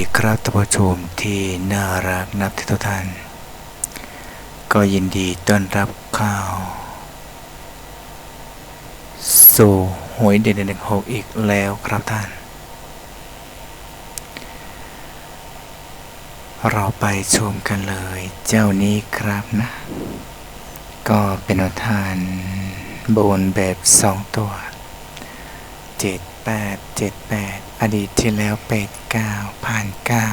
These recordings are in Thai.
ดีครับท่านผู้ชมที่น่ารักนับทุกท่าน ก็ยินดีต้อนรับเข้าวสู่หวยเด่นหนึ่งหกอีกแล้วครับท่าน เราไปชมกันเลยเจ้านี้ครับนะ ก็เป็นทานบนแบบสองตัวเจ็ด แปดเจ็ดแปดอดีตที่แล้วเป็ดก้าผ่านเก้า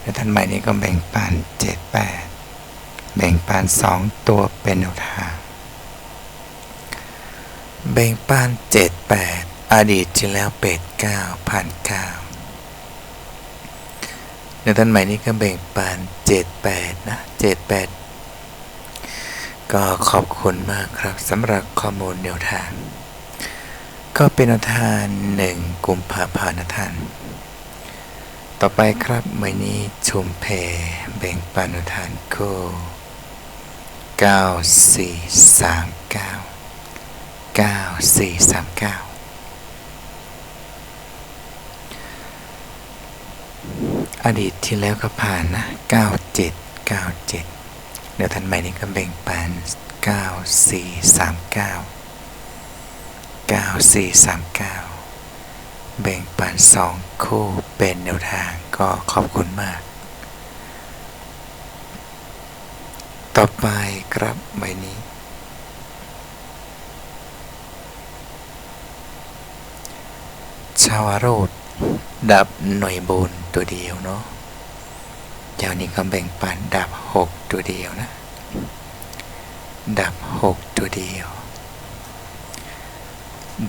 แล้วท่านใหม่นี้ก็แบ่งปันเจ็ดแปดแบ่งปันสองตัวเป็นแนวทางแบ่งปันเจ็ดแปดอดีตที่แล้วเป็ดก้าผ่านเก้าแล้วท่านใหม่นี้ก็แบ่งปันเจ็ดแปดนะเจ็ดแปดก็ขอบคุณมากครับสำหรับข้อมูลแนวทาง ก็เป็นแนวทางหนึ่งกุมภาพันธ์นะท่าน ต่อไปครับมื่อนี้ชุมเพแบ่งปันแนวทางก็เก้าสี่สามเก้าเก้าสี่สามเก้าอดีตที่แล้วก็ผ่านนะเก้าเจ็ดเก้าเจ็ดเดี๋ยวท่านใหม่นี้ก็แบ่งปันเก้าสี่ สามเก้าสี่สามเก้าแบ่งปันสองคู่เป็นแนวทางก็ขอบคุณมาก ต่อไปครับใบนี้ ชาวโรดดับหน่วยบุญตัวเดียวเนาะเจ้านี้ก็แบ่งปันดับหกตัวเดียวนะ ดับหกตัวเดียว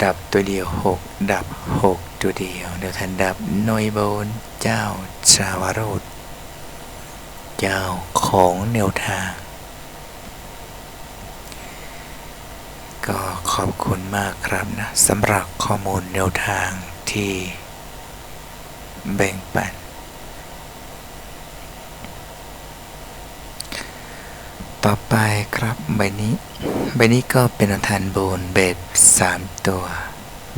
ดับตัวเดียวหกดับหกตัวเดียว เดี๋ยวท่านดับนอยโบนเจ้าชาวโรดเจ้าของแนวทาง ก็ขอบคุณมากครับนะสำหรับข้อมูลแนวทางที่แบ่งปัน ต่อไปครับใบนี้ ใบนี้ก็เป็นอันทันบนแบบสามตัว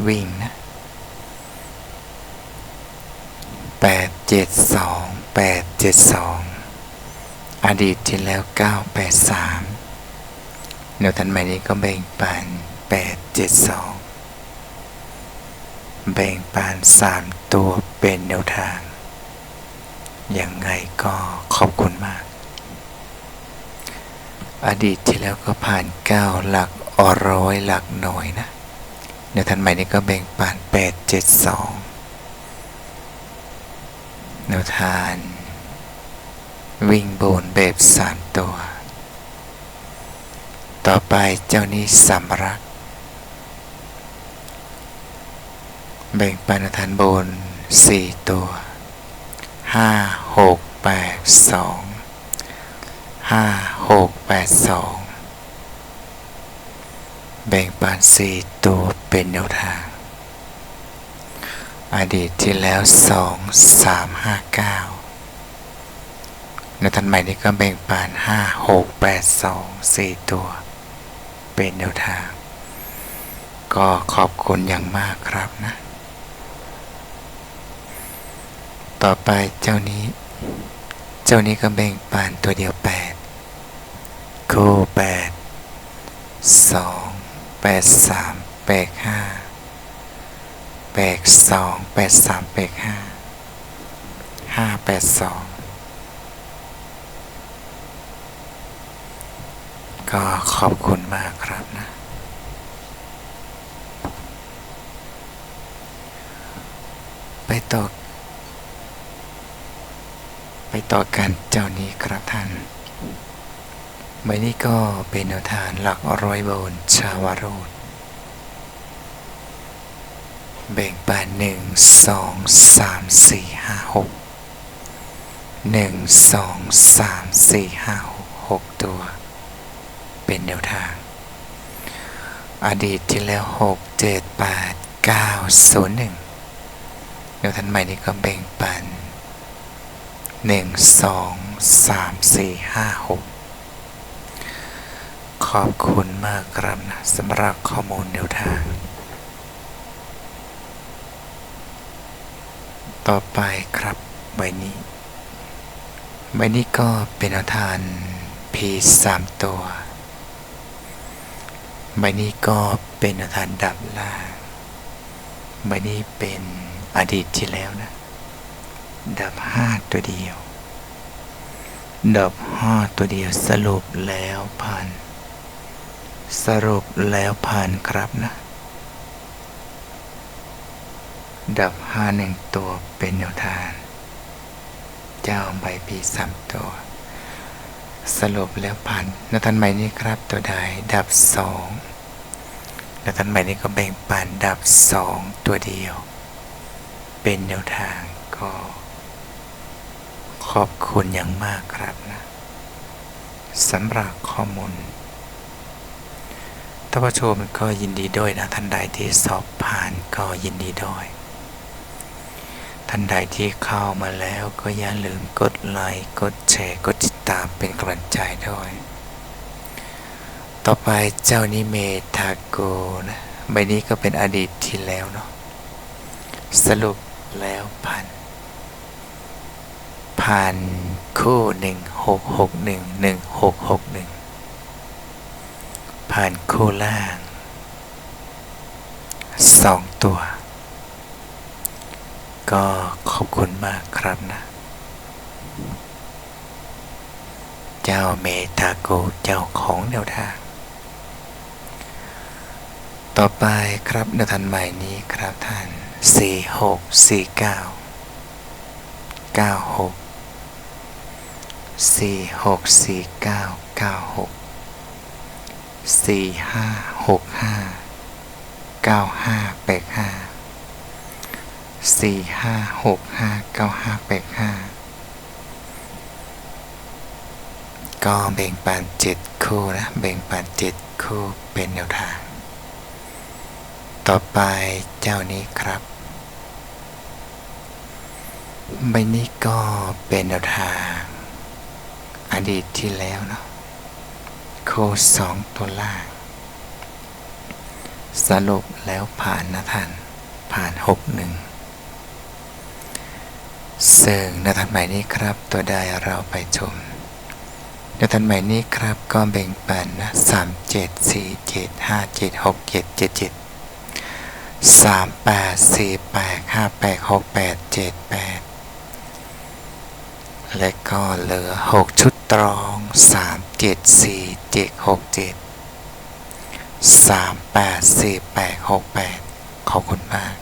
วิ่งนะแปดเจ็ดสองแปดเจ็ดสองอดีตที่แล้วเก้าแปดสามแนวทันใหม่นี้ก็แบ่งปันแปดเจ็ดสองแบ่งปันสามตัวเป็นแนวทาง ยังไงก็ขอบคุณมาก อดีตที่แล้วก็ผ่านเก้าหลักอร้อยหลักหน่อยนะแนวทันใหม่นี้ก็แบ่งปันแปดเจ็ดสองแนวทาน วิ่งบนแบบสามตัว ต่อไปเจ้านี้สำรัก แบ่งปันทานบนสี่ตัวห้าหกแปดสอง ห้าหกแปดสองแบ่งปันสี่ตัวเป็นแนวทาง อดีตที่แล้วสองสามห้าเก้าในทันใหม่นี้ก็แบ่งปันห้าหกแปดสองสี่ตัว เป็นแนวทาง ก็ขอบคุณอย่างมากครับนะ ต่อไปเจ้านี้ เจ้านี้ก็แบ่งปันตัวเดียวแปด คู่แปดสองแปดสามแปดห้าแปดสองแปดสามแปดห้าห้าแปดสองก็ขอบคุณมากครับนะ ไปต่อไปต่อกันเจ้านี้ครับท่าน ใบนี้ก็เป็นแนวทางหลักร้อยโบนชาวโรดแบ่งปันหนึ่งสองสามสี่ห้าหกหนึ่งสองสามสี่ห้าหกหกตัว เป็นแนวทาง อดีตที่แล้วหกเจ็ดแปดเก้าศูนย์หนึ่งแนวทันใหม่นี้ก็แบ่งปันหนึ่งสองสามสี่ห้าหก ขอบคุณมากครับนะสำหรับข้อมูลแนวทาง ต่อไปครับใบนี้ ใบนี้ก็เป็นอาทาน P สามตัว ใบนี้ก็เป็นอาทานดับล่างใบนี้เป็นอดีตที่แล้วนะ ดับห้าตัวเดียวดับห้าตัวเดียวสรุปแล้วผ่าน สรุปแล้วผ่านครับนะ ดับห้าหนึ่งตัวเป็นแนวทาง เจ้าใบปีสามตัว สรุปแล้วผ่านนักทันใหม่นี้ครับตัวใดดับสองนักทันใหม่นี้ก็แบ่งปันดับสองตัวเดียว เป็นแนวทางก็ขอบคุณอย่างมากครับนะสำหรับข้อมูล ท่านผู้ชมก็ยินดีด้วยนะท่านใดที่สอบผ่านก็ยินดีด้วย ท่านใดที่เข้ามาแล้วก็อย่าลืมกดไลค์กดแชร์กดติดตามเป็นกำลังใจด้วย ต่อไปเจ้านิเมทาโกนะใบนี้ก็เป็นอดีตที่แล้วเนาะสรุปแล้วผ่านผ่านคู่หนึ่งหกหกหนึ่งหนึ่งหกหกหนึ่ง ผ่านคู่ล่างสองตัว ก็ขอบคุณมากครับนะ เจ้าเมตาโกเจ้าของแนวทาง ต่อไปครับแนวทางใหม่นี้ครับท่านสี่หกสี่เก้าเก้าหก สี่ห้าหกห้าหกห้าเก้าห้าแปดห้าสี่ห้าหกห้าเก้าห้าแปดห้าก็แบ่งปันเจ็ดคู่นะแบ่งปันเจ็ดคู่เป็นแนวทาง ต่อไปเจ้านี้ครับใบนี้ก็เป็นแนวทาง อดีตที่แล้วเนาะ โคสองตัวล่าง สรุปแล้วผ่านนะท่าน ผ่านหกหนึ่งเซึ่งนาทันใหม่นี้ครับ ตัวใดเราไปชมนาทันใหม่นี้ครับก็แบ่งปันนะสามเจ็ดสี่เจ็ดห้าเจ็ดหกเจ็ดเจ็ดเจ็ดสามแปดสี่แปดห้าแปดหกแปดเจ็ดแปด และก็เหลือหกชุดตรองสามเจ็ดสี่เจ็ดหกเจ็ดสามแปดสี่แปดหกแปดขอบคุณมาก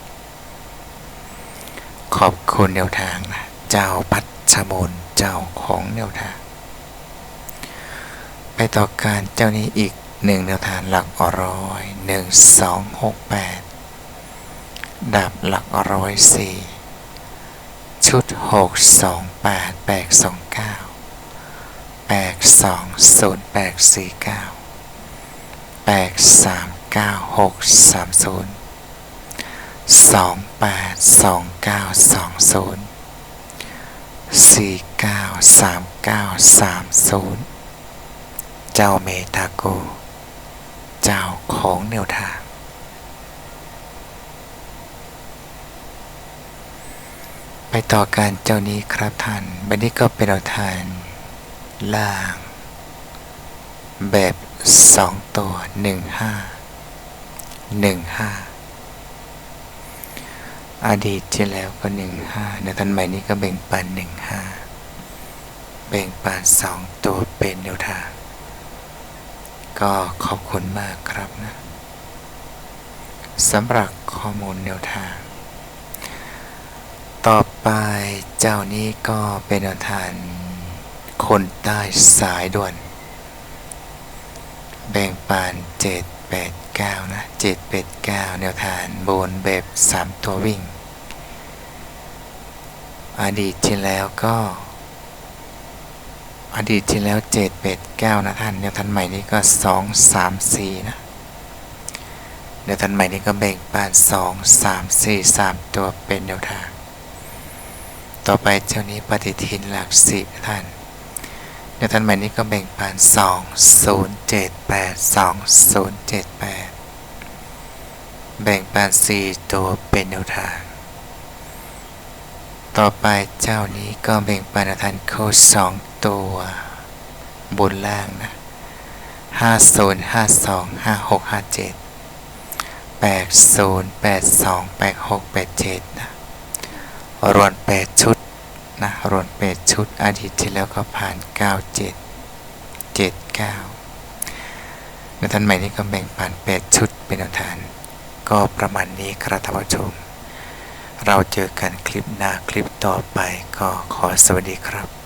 ขอบคุณแนวทางนะ เจ้าพัชมนเจ้าของแนวทาง ไปต่อการเจ้านี้อีกหนึ่งแนวทางหลักร้อยหนึ่งสองหกแปดดับหลักร้อยสี่ ชุดหกสองแปดแปดสองเก้าแปดสองศูนย์แปดสี่เก้าแปดสามเก้าหกสามศูนย์สองแปดสองเก้าสองศูนย์สี่เก้าสามเก้าสามศูนย์เจ้าเมตาโก เจ้าของแนวทาง ไป ต่อการเจ้านี้ครับท่าน บันนี้ก็เป็นเอาทานล่าง แบบสองตัวหนึ่งห้าหนึ่งห้าอดีตที่แล้วก็หนึ่งห้าในทันใหม่นี้ก็แบ่งปันหนึ่งห้าแบ่งปันสองตัวเป็นแนวทางก็ขอบคุณมากครับนะสำหรับข้อมูลแนวทาง ต่อไปเจ้านี้ก็เป็นแนวทางคนใต้สายด่วน แบ่งปันเจ็ดแปดเก้านะเจ็ดแปดเก้าแนวทางบนแบบสามตัววิ่ง อดีตที่แล้วก็ อดีตที่แล้วเจ็ดแปดเก้านะท่านแนวทางใหม่นี้ก็สองสามสี่นะแนวทางใหม่นี้ก็แบ่งปันสองสามสี่สามตัวเป็นแนวทาง ต่อไปเจ้านี้ปฏิทินหลักสิบท่านแนวทางใหม่นี้ก็แบ่งปันสองศูนย์เจ็ดแปดสองศูนย์เจ็ดแปดแบ่งปันสี่ตัวเป็นแนวทาง ต่อไปเจ้านี้ก็แบ่งปันทานโค้ดสองตัวบนล่างนะห้าศูนย์ห้าสองห้าหกห้าเจ็ดแปดศูนย์แปดสองแปดหกแปดเจ็ดนะรวมแปดชุด นะรวมเปดชุดอดีตที่แล้วก็ผ่าน 9 7 7 9เในทันใหม่นี้ก็แบ่งผ่าน 8 ชุดเป็นแนวทาน ก็ประมาณนี้ครับท่านผู้ชม เราเจอกันคลิปหน้าคลิปต่อไปก็ขอสวัสดีครับ